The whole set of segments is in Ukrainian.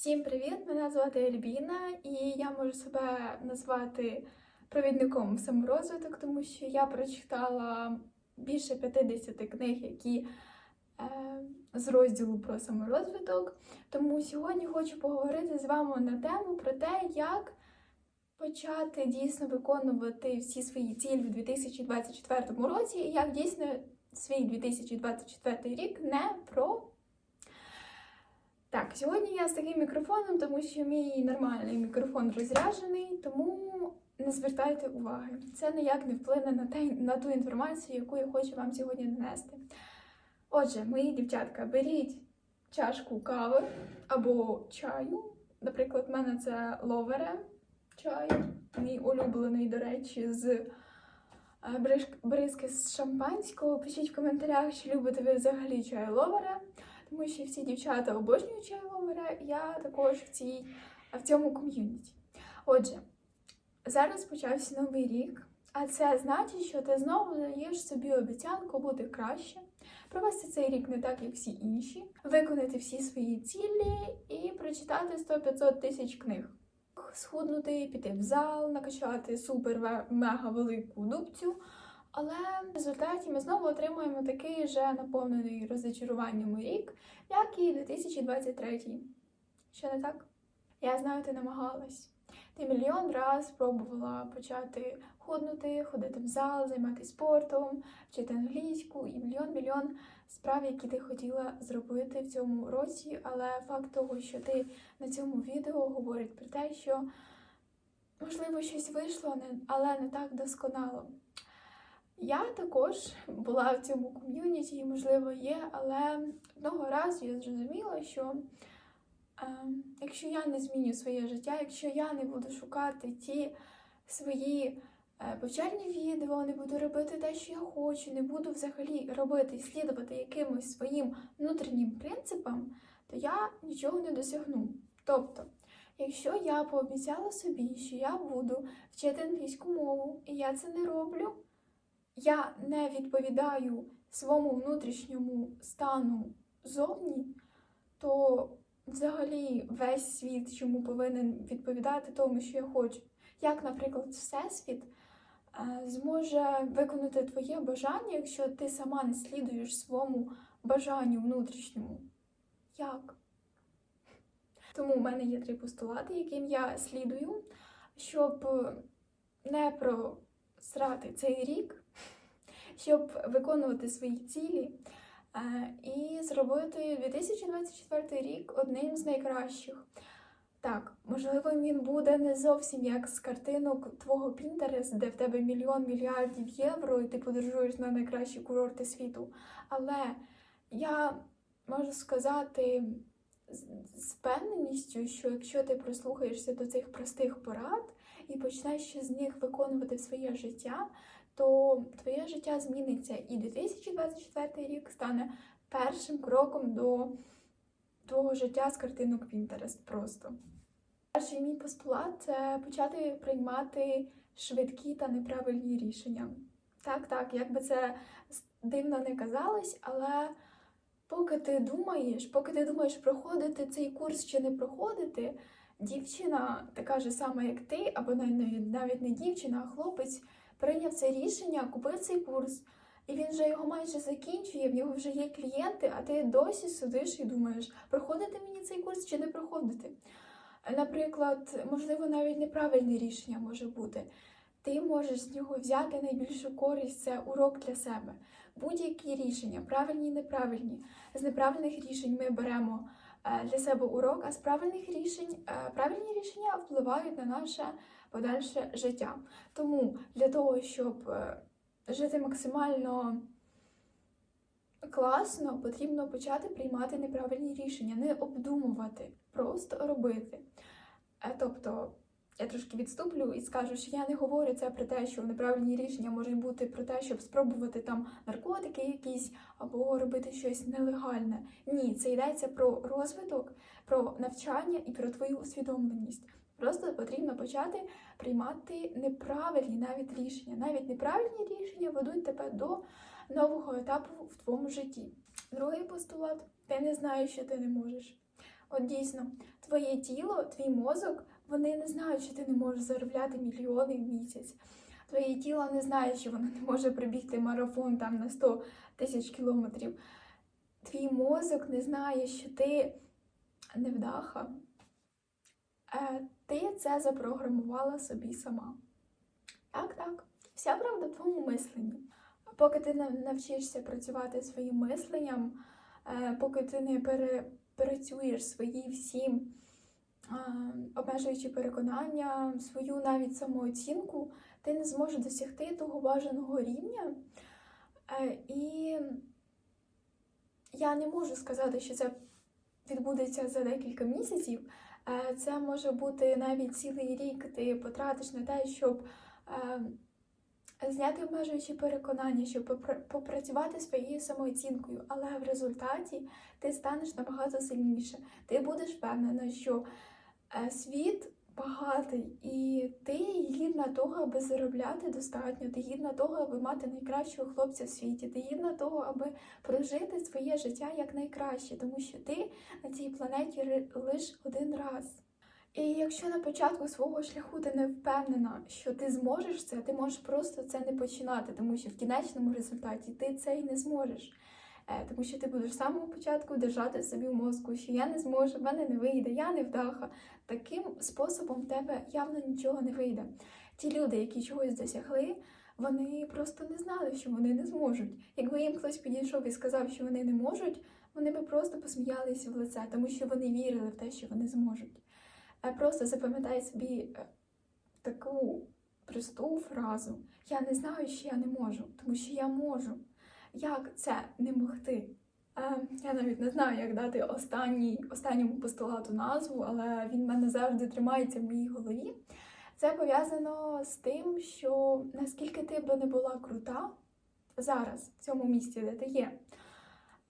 Всім привіт! Мене звати Ельбіна, і я можу себе назвати провідником саморозвиток, тому що я прочитала більше 50 книг, які е, з розділу про саморозвиток. Тому сьогодні хочу поговорити з вами на тему про те, як почати дійсно виконувати всі свої цілі в 2024 році, і як дійсно свій 2024 рік не про так, сьогодні я з таким мікрофоном, тому що мій нормальний мікрофон розряджений, тому не звертайте уваги. Це ніяк не вплине на, те, на ту інформацію, яку я хочу вам сьогодні донести. Отже, мої дівчатка, беріть чашку кави або чаю. Наприклад, в мене це ловере чай, мій улюблений, до речі, з е, бризки з шампанського. Пишіть в коментарях, чи любите ви взагалі чай ловере тому що всі дівчата обожнюють чайловера, я також в, цій, в цьому ком'юніті. Отже, зараз почався новий рік, а це значить, що ти знову даєш собі обіцянку бути краще, провести цей рік не так, як всі інші, виконати всі свої цілі і прочитати 100-500 тисяч книг. Схуднути, піти в зал, накачати супер мега велику дубцю. Але в результаті ми знову отримуємо такий же наповнений розчаруванням рік, як і 2023. Що не так? Я знаю, ти намагалась. Ти мільйон раз спробувала почати худнути, ходити в зал, займатися спортом, вчити англійську і мільйон-мільйон справ, які ти хотіла зробити в цьому році. Але факт того, що ти на цьому відео говорить про те, що можливо щось вийшло, але не так досконало. Я також була в цьому ком'юніті, і, можливо, є, але одного разу я зрозуміла, що е, якщо я не зміню своє життя, якщо я не буду шукати ті свої е, повчальні відео, не буду робити те, що я хочу, не буду взагалі робити і слідувати якимось своїм внутрішнім принципам, то я нічого не досягну. Тобто, якщо я пообіцяла собі, що я буду вчити англійську мову, і я це не роблю я не відповідаю своєму внутрішньому стану зовні, то взагалі весь світ чому повинен відповідати тому, що я хочу. Як, наприклад, Всесвіт е, зможе виконати твоє бажання, якщо ти сама не слідуєш своєму бажанню внутрішньому? Як? Тому в мене є три постулати, яким я слідую, щоб не просрати цей рік щоб виконувати свої цілі е, і зробити 2024 рік одним з найкращих. Так, можливо, він буде не зовсім як з картинок твого Pinterest, де в тебе мільйон мільярдів євро, і ти подорожуєш на найкращі курорти світу. Але я можу сказати з впевненістю, що якщо ти прислухаєшся до цих простих порад і почнеш з них виконувати своє життя, то твоє життя зміниться, і 2024 рік стане першим кроком до твого життя з картинок Pinterest просто. Перший мій постулат це почати приймати швидкі та неправильні рішення. Так, так, як би це дивно не казалось, але поки ти думаєш, поки ти думаєш проходити цей курс чи не проходити, дівчина така ж сама, як ти, або навіть навіть не дівчина, а хлопець прийняв це рішення, купив цей курс, і він вже його майже закінчує, в нього вже є клієнти, а ти досі сидиш і думаєш, проходити мені цей курс чи не проходити. Наприклад, можливо, навіть неправильне рішення може бути. Ти можеш з нього взяти найбільшу користь, це урок для себе. Будь-які рішення, правильні і неправильні. З неправильних рішень ми беремо для себе урок, а з правильних рішень е, правильні рішення впливають на наше подальше життя. Тому для того, щоб е, жити максимально класно, потрібно почати приймати неправильні рішення, не обдумувати, просто робити. Е, Тобто, я трошки відступлю і скажу, що я не говорю це про те, що неправильні рішення можуть бути про те, щоб спробувати там наркотики якісь або робити щось нелегальне. Ні, це йдеться про розвиток, про навчання і про твою усвідомленість. Просто потрібно почати приймати неправильні навіть рішення. Навіть неправильні рішення ведуть тебе до нового етапу в твоєму житті. Другий постулат ти не знаєш, що ти не можеш. От дійсно, твоє тіло, твій мозок, вони не знають, що ти не можеш заробляти мільйони в місяць. Твоє тіло не знає, що воно не може пробігти марафон там на 100 тисяч кілометрів. Твій мозок не знає, що ти невдаха. Е, Ти це запрограмувала собі сама. Так, так. Вся правда в твоєму мисленні. Поки ти навчишся працювати своїм мисленням, е, поки ти не перепрацюєш свої всі обмежуючі переконання, свою навіть самооцінку, ти не зможеш досягти того бажаного рівня. Е, І я не можу сказати, що це відбудеться за декілька місяців. Е, Це може бути навіть цілий рік. Ти потратиш на те, щоб е, зняти обмежуючі переконання, щоб попра- попрацювати своєю самооцінкою, але в результаті ти станеш набагато сильніше. Ти будеш впевнена, що е, світ багатий, і ти гідна того, аби заробляти достатньо, ти гідна того, аби мати найкращого хлопця в світі, ти гідна того, аби прожити своє життя як найкраще, тому що ти на цій планеті ри- лиш один раз. І якщо на початку свого шляху ти не впевнена, що ти зможеш це, ти можеш просто це не починати, тому що в кінечному результаті ти це і не зможеш. Е, Тому що ти будеш з самого початку держати собі в мозку, що я не зможу, в мене не вийде, я не вдаха. Таким способом в тебе явно нічого не вийде. Ті люди, які чогось досягли, вони просто не знали, що вони не зможуть. Якби їм хтось підійшов і сказав, що вони не можуть, вони би просто посміялися в лице, тому що вони вірили в те, що вони зможуть. Просто запам'ятай собі е, таку просту фразу: Я не знаю, що я не можу, тому що я можу. Як це не могти? Е, Я навіть не знаю, як дати останній, останньому постулату назву, але він в мене завжди тримається в моїй голові. Це пов'язано з тим, що наскільки ти би не була крута зараз, в цьому місці, де ти є,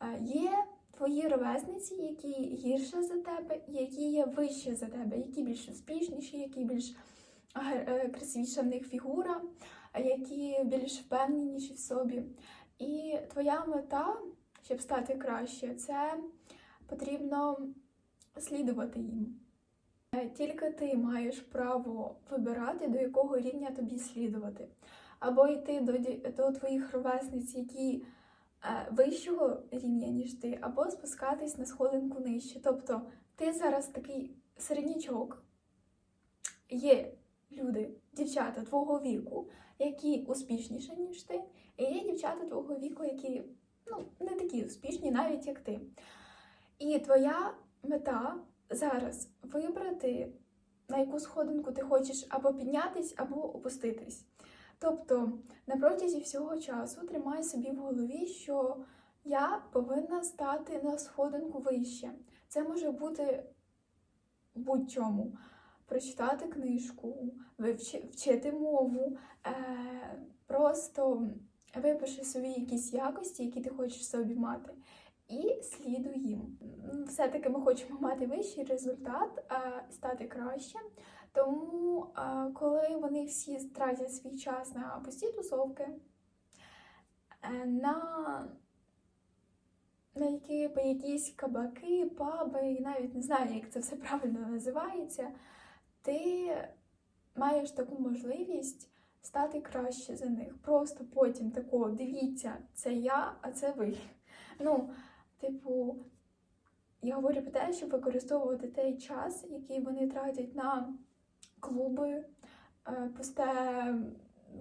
е, є твої ровесниці, які гірше за тебе, які є вище за тебе, які більш успішніші, які більш гар- е, красивіша в них фігура, які більш впевненіші в собі. І твоя мета, щоб стати краще, це потрібно слідувати їм. Е, Тільки ти маєш право вибирати, до якого рівня тобі слідувати. Або йти до, до твоїх ровесниць, які вищого рівня, ніж ти, або спускатись на сходинку нижче. Тобто ти зараз такий середнячок. Є люди, дівчата твого віку, які успішніші, ніж ти, і є дівчата твого віку, які ну, не такі успішні, навіть як ти. І твоя мета зараз вибрати, на яку сходинку ти хочеш або піднятись, або опуститись. Тобто на протязі всього часу тримай собі в голові, що я повинна стати на сходинку вище. Це може бути будь-чому. Прочитати книжку, вивчи- вчити мову, е, просто випиши собі якісь якості, які ти хочеш собі мати, і слідуй їм. Все-таки ми хочемо мати вищий результат, е, стати краще. Тому, е, коли вони всі тратять свій час на пусті тусовки, е, на, на які, якісь кабаки, паби, і навіть не знаю, як це все правильно називається, ти маєш таку можливість стати краще за них. Просто потім такого, дивіться, це я, а це ви. Ну, типу, я говорю про те, щоб використовувати той час, який вони тратять на клуби, е, пусте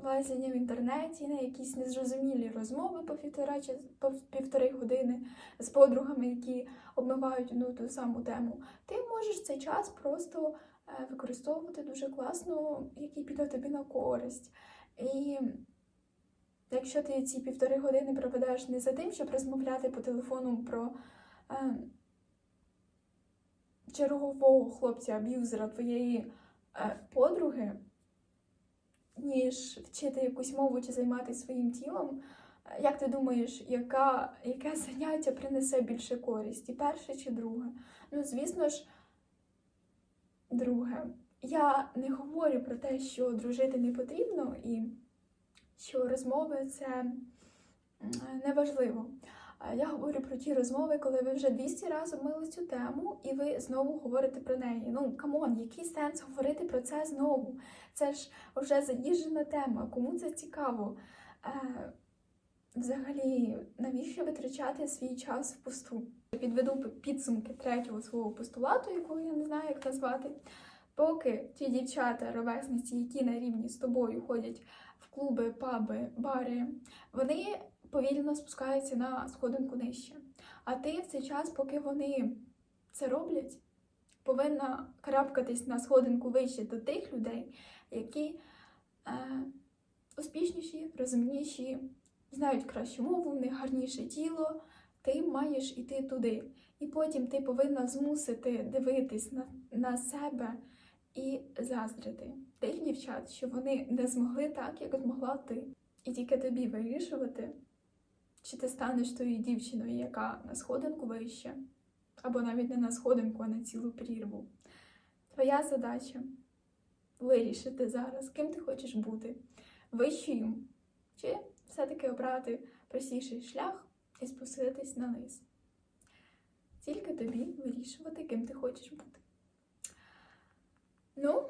лазіння в інтернеті, на якісь незрозумілі розмови по півтора чи по півтори години з подругами, які обмивають одну ту саму тему. Ти можеш цей час просто е, використовувати дуже класно, який піде тобі на користь. І якщо ти ці півтори години проведеш не за тим, щоб розмовляти по телефону про е, чергового хлопця-аб'юзера твоєї подруги, ніж вчити якусь мову чи займатися своїм тілом, е, як ти думаєш, яка, яке заняття принесе більше користі, перше чи друге? Ну, звісно ж, друге. Я не говорю про те, що дружити не потрібно і що розмови це м, неважливо. Я говорю про ті розмови, коли ви вже 200 разів мили цю тему, і ви знову говорите про неї. Ну камон, який сенс говорити про це знову? Це ж вже заїжджена тема. Кому це цікаво? Е, Взагалі, навіщо витрачати свій час впусту? Підведу підсумки третього свого постулату, якого я не знаю, як назвати. Поки ті дівчата, ровесниці, які на рівні з тобою ходять в клуби, паби, бари, вони повільно спускаються на сходинку нижче. А ти в цей час, поки вони це роблять, повинна карабкатись на сходинку вище до тих людей, які е, успішніші, розумніші, знають кращу мову, в них гарніше тіло. Ти маєш іти туди. І потім ти повинна змусити дивитись на, на себе і заздрити тих дівчат, що вони не змогли так, як змогла ти. І тільки тобі вирішувати, чи ти станеш тою дівчиною, яка на сходинку вище, або навіть не на сходинку, а на цілу прірву. Твоя задача вирішити зараз, ким ти хочеш бути, вищою, чи все-таки обрати простіший шлях і спуститись на низ. Тільки тобі вирішувати, ким ти хочеш бути. Ну,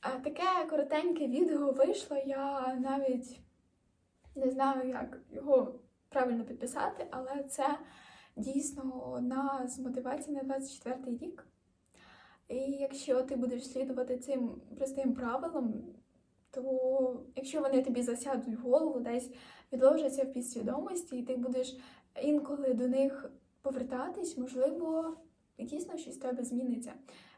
таке коротеньке відео вийшло. Я навіть не знаю, як його правильно підписати, але це дійсно одна з мотивацій на 24 рік. І якщо ти будеш слідувати цим простим правилам, то якщо вони тобі засядуть в голову, десь відложаться в підсвідомості, і ти будеш інколи до них повертатись, можливо, дійсно щось в тебе зміниться.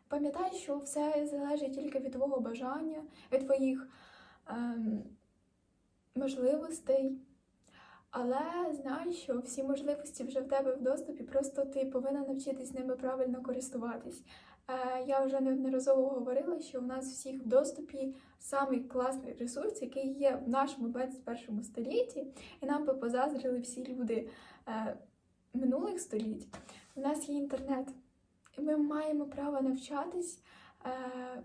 Пам'ятай, що все залежить тільки від твого бажання, від твоїх ем, можливостей. Але знай, що всі можливості вже в тебе в доступі, просто ти повинна навчитись ними правильно користуватись. Е, я вже неодноразово говорила, що у нас всіх в доступі самий класний ресурс, який є в нашому 21 столітті, і нам би позаздрили всі люди е, минулих століть. У нас є інтернет, і ми маємо право навчатись е,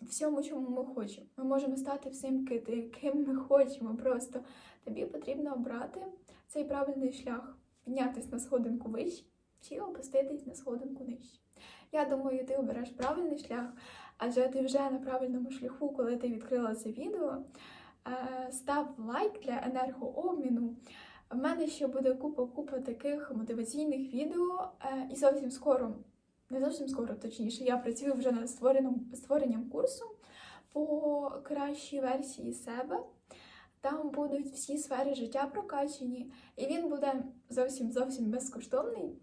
всьому, чому ми хочемо. Ми можемо стати всім ким ми хочемо. Просто тобі потрібно обрати цей правильний шлях, піднятися на сходинку вище чи опуститись на сходинку нижче. Я думаю, ти обереш правильний шлях, адже ти вже на правильному шляху, коли ти відкрила це відео. Е, Став лайк для енергообміну. В мене ще буде купа-купа таких мотиваційних відео, е, і зовсім скоро, не зовсім скоро, точніше, я працюю вже над створенням, курсу по кращій версії себе. Там будуть всі сфери життя прокачені, і він буде зовсім зовсім безкоштовний.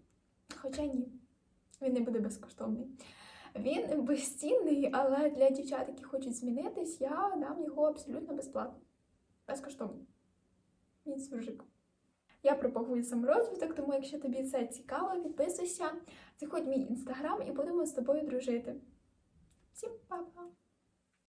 Хоча ні, він не буде безкоштовний. Він безцінний, але для дівчат, які хочуть змінитись, я дам його абсолютно безплатно. Безкоштовно. Мій суржик. Я пропагую саморозвиток, тому якщо тобі це цікаво, підписуйся, заходь в мій інстаграм і будемо з тобою дружити. Всім па-па!